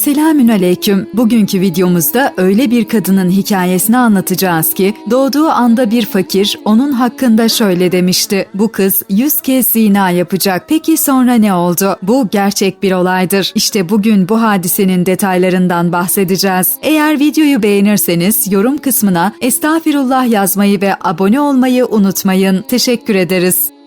Selamün aleyküm. Bugünkü videomuzda öyle bir kadının hikayesini anlatacağız ki doğduğu anda bir fakir onun hakkında şöyle demişti. Bu kız yüz kez zina yapacak. Peki sonra ne oldu? Bu gerçek bir olaydır. İşte bugün bu hadisenin detaylarından bahsedeceğiz. Eğer videoyu beğenirseniz yorum kısmına estağfirullah yazmayı ve abone olmayı unutmayın. Teşekkür ederiz.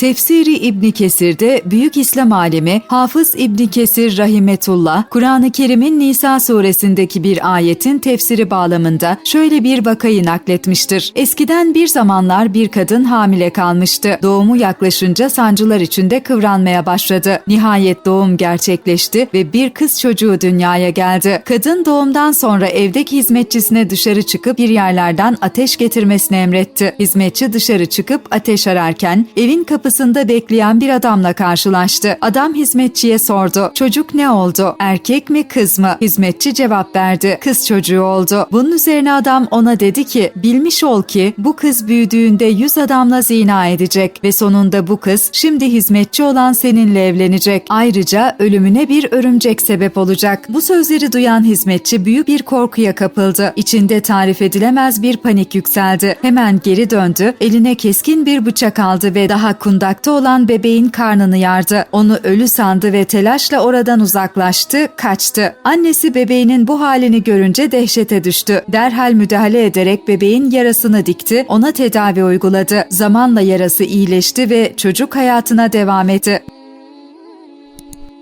Tefsiri İbni Kesir'de Büyük İslam alimi Hafız İbni Kesir Rahimetullah, Kur'an-ı Kerim'in Nisa suresindeki bir ayetin tefsiri bağlamında şöyle bir vakayı nakletmiştir. Eskiden bir zamanlar bir kadın hamile kalmıştı. Doğumu yaklaşınca sancılar içinde kıvranmaya başladı. Nihayet doğum gerçekleşti ve bir kız çocuğu dünyaya geldi. Kadın doğumdan sonra evdeki hizmetçisine dışarı çıkıp bir yerlerden ateş getirmesini emretti. Hizmetçi dışarı çıkıp ateş ararken evin kapısında bekleyen bir adamla karşılaştı. Adam hizmetçiye sordu. Çocuk ne oldu? Erkek mi kız mı? Hizmetçi cevap verdi. Kız çocuğu oldu. Bunun üzerine adam ona dedi ki bilmiş ol ki bu kız büyüdüğünde yüz adamla zina edecek ve sonunda bu kız şimdi hizmetçi olan seninle evlenecek. Ayrıca ölümüne bir örümcek sebep olacak. Bu sözleri duyan hizmetçi büyük bir korkuya kapıldı. İçinde tarif edilemez bir panik yükseldi. Hemen geri döndü, eline keskin bir bıçak aldı ve daha kundakta olan bebeğin karnını yardı. Onu ölü sandı ve telaşla oradan uzaklaştı, kaçtı. Annesi bebeğinin bu halini görünce dehşete düştü. Derhal müdahale ederek bebeğin yarasını dikti, ona tedavi uyguladı. Zamanla yarası iyileşti ve çocuk hayatına devam etti.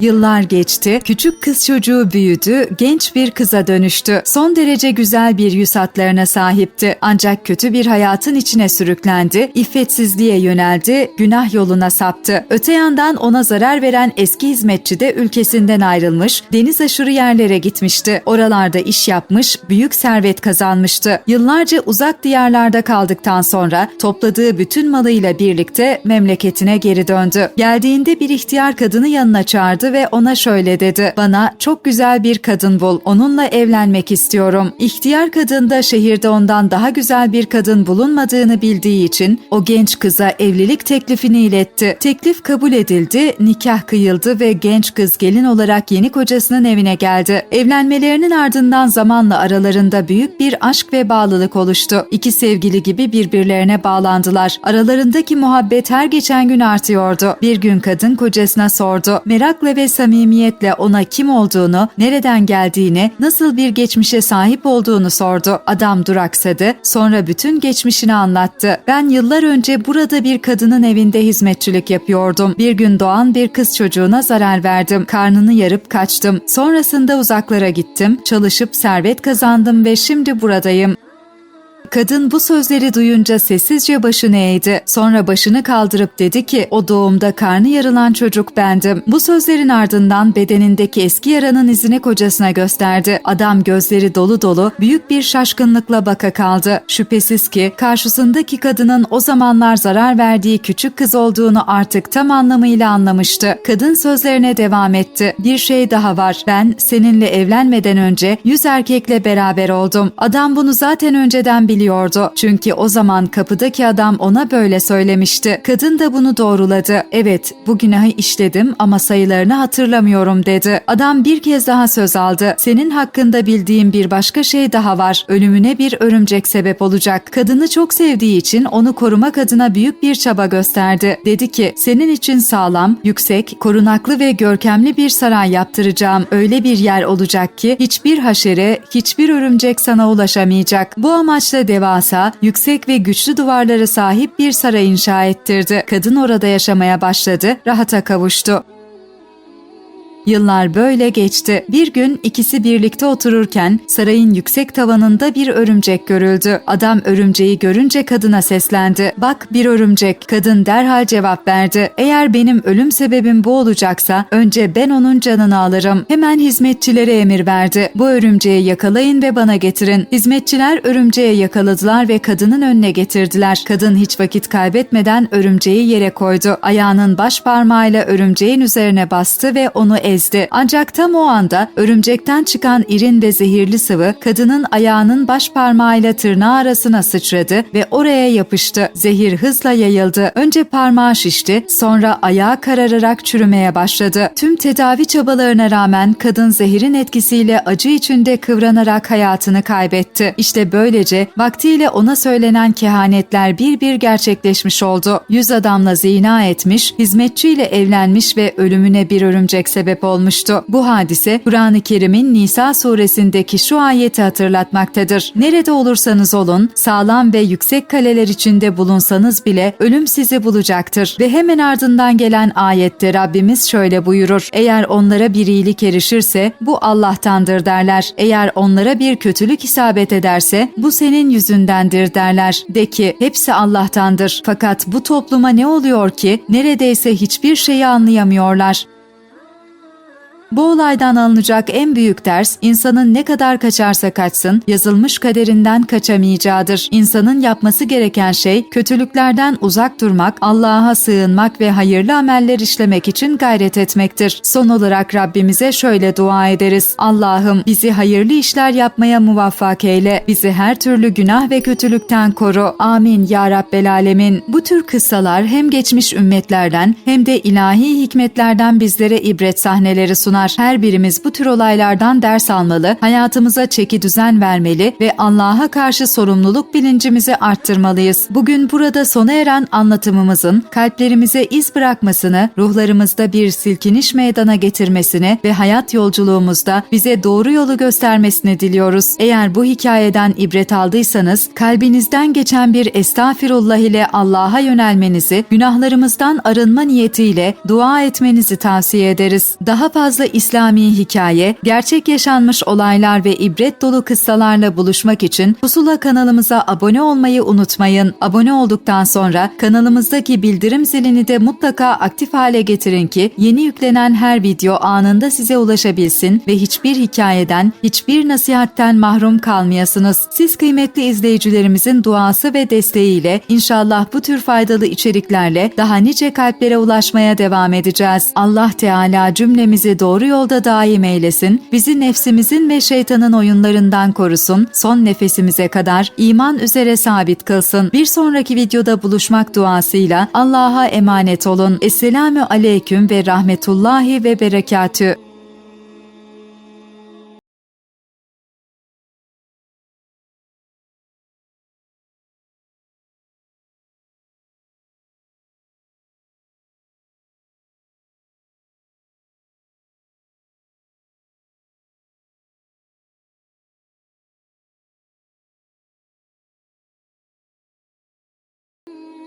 Yıllar geçti, küçük kız çocuğu büyüdü, genç bir kıza dönüştü. Son derece güzel bir yüz hatlarına sahipti. Ancak kötü bir hayatın içine sürüklendi, iffetsizliğe yöneldi, günah yoluna saptı. Öte yandan ona zarar veren eski hizmetçi de ülkesinden ayrılmış, deniz aşırı yerlere gitmişti. Oralarda iş yapmış, büyük servet kazanmıştı. Yıllarca uzak diyarlarda kaldıktan sonra topladığı bütün malıyla birlikte memleketine geri döndü. Geldiğinde bir ihtiyar kadını yanına çağırdı ve ona şöyle dedi. Bana çok güzel bir kadın bul. Onunla evlenmek istiyorum. İhtiyar kadın da şehirde ondan daha güzel bir kadın bulunmadığını bildiği için o genç kıza evlilik teklifini iletti. Teklif kabul edildi, nikah kıyıldı ve genç kız gelin olarak yeni kocasının evine geldi. Evlenmelerinin ardından zamanla aralarında büyük bir aşk ve bağlılık oluştu. İki sevgili gibi birbirlerine bağlandılar. Aralarındaki muhabbet her geçen gün artıyordu. Bir gün kadın kocasına sordu. Merakla ve samimiyetle ona kim olduğunu, nereden geldiğini, nasıl bir geçmişe sahip olduğunu sordu. Adam duraksadı, sonra bütün geçmişini anlattı. Ben yıllar önce burada bir kadının evinde hizmetçilik yapıyordum. Bir gün doğan bir kız çocuğuna zarar verdim. Karnını yarıp kaçtım. Sonrasında uzaklara gittim, çalışıp servet kazandım ve şimdi buradayım. Kadın bu sözleri duyunca sessizce başını eğdi. Sonra başını kaldırıp dedi ki o doğumda karnı yarılan çocuk bendim. Bu sözlerin ardından bedenindeki eski yaranın izini kocasına gösterdi. Adam gözleri dolu dolu büyük bir şaşkınlıkla baka kaldı. Şüphesiz ki karşısındaki kadının o zamanlar zarar verdiği küçük kız olduğunu artık tam anlamıyla anlamıştı. Kadın sözlerine devam etti. Bir şey daha var. Ben seninle evlenmeden önce yüz erkekle beraber oldum. Adam bunu zaten önceden biliyordu biliyordu. Çünkü o zaman kapıdaki adam ona böyle söylemişti. Kadın da bunu doğruladı. Evet bu günahı işledim ama sayılarını hatırlamıyorum dedi. Adam bir kez daha söz aldı. Senin hakkında bildiğim bir başka şey daha var. Ölümüne bir örümcek sebep olacak. Kadını çok sevdiği için onu korumak adına büyük bir çaba gösterdi. Dedi ki senin için sağlam, yüksek, korunaklı ve görkemli bir saray yaptıracağım. Öyle bir yer olacak ki hiçbir haşere, hiçbir örümcek sana ulaşamayacak. Bu amaçla devasa, yüksek ve güçlü duvarlara sahip bir saray inşa ettirdi. Kadın orada yaşamaya başladı, rahata kavuştu. Yıllar böyle geçti. Bir gün ikisi birlikte otururken sarayın yüksek tavanında bir örümcek görüldü. Adam örümceği görünce kadına seslendi. Bak bir örümcek. Kadın derhal cevap verdi. Eğer benim ölüm sebebim bu olacaksa önce ben onun canını alırım. Hemen hizmetçilere emir verdi. Bu örümceği yakalayın ve bana getirin. Hizmetçiler örümceği yakaladılar ve kadının önüne getirdiler. Kadın hiç vakit kaybetmeden örümceği yere koydu. Ayağının baş parmağıyla örümceğin üzerine bastı ve onu ezdi ezdi. Ancak tam o anda örümcekten çıkan irin ve zehirli sıvı kadının ayağının baş parmağıyla tırnağı arasına sıçradı ve oraya yapıştı. Zehir hızla yayıldı. Önce parmağı şişti, sonra ayağı karararak çürümeye başladı. Tüm tedavi çabalarına rağmen kadın zehirin etkisiyle acı içinde kıvranarak hayatını kaybetti. İşte böylece vaktiyle ona söylenen kehanetler bir bir gerçekleşmiş oldu. Yüz adamla zina etmiş, hizmetçiyle evlenmiş ve ölümüne bir örümcek sebep olmuştu. Bu hadise Kur'an-ı Kerim'in Nisa suresindeki şu ayeti hatırlatmaktadır. Nerede olursanız olun, sağlam ve yüksek kaleler içinde bulunsanız bile ölüm sizi bulacaktır. Ve hemen ardından gelen ayette Rabbimiz şöyle buyurur. Eğer onlara bir iyilik erişirse bu Allah'tandır derler. Eğer onlara bir kötülük isabet ederse bu senin yüzündendir derler. De ki hepsi Allah'tandır. Fakat bu topluma ne oluyor ki neredeyse hiçbir şeyi anlayamıyorlar. Bu olaydan alınacak en büyük ders insanın ne kadar kaçarsa kaçsın yazılmış kaderinden kaçamayacağıdır. İnsanın yapması gereken şey kötülüklerden uzak durmak, Allah'a sığınmak ve hayırlı ameller işlemek için gayret etmektir. Son olarak Rabbimize şöyle dua ederiz. Allah'ım bizi hayırlı işler yapmaya muvaffak eyle. Bizi her türlü günah ve kötülükten koru. Amin ya Rabbel Alemin. Bu tür kıssalar hem geçmiş ümmetlerden hem de ilahi hikmetlerden bizlere ibret sahneleri sunar. Her birimiz bu tür olaylardan ders almalı, hayatımıza çeki düzen vermeli ve Allah'a karşı sorumluluk bilincimizi arttırmalıyız. Bugün burada sona eren anlatımımızın kalplerimize iz bırakmasını, ruhlarımızda bir silkiniş meydana getirmesini ve hayat yolculuğumuzda bize doğru yolu göstermesini diliyoruz. Eğer bu hikayeden ibret aldıysanız, kalbinizden geçen bir estağfirullah ile Allah'a yönelmenizi, günahlarımızdan arınma niyetiyle dua etmenizi tavsiye ederiz. Daha fazla İslami hikaye, gerçek yaşanmış olaylar ve ibret dolu kıssalarla buluşmak için Pusula kanalımıza abone olmayı unutmayın. Abone olduktan sonra kanalımızdaki bildirim zilini de mutlaka aktif hale getirin ki yeni yüklenen her video anında size ulaşabilsin ve hiçbir hikayeden, hiçbir nasihatten mahrum kalmayasınız. Siz kıymetli izleyicilerimizin duası ve desteğiyle inşallah bu tür faydalı içeriklerle daha nice kalplere ulaşmaya devam edeceğiz. Allah Teala cümlemizi doğru yolda daim eylesin, bizi nefsimizin ve şeytanın oyunlarından korusun, son nefesimize kadar iman üzere sabit kılsın. Bir sonraki videoda buluşmak duasıyla Allah'a emanet olun. Esselamü aleyküm ve rahmetullahi ve berekatü. Mm-hmm.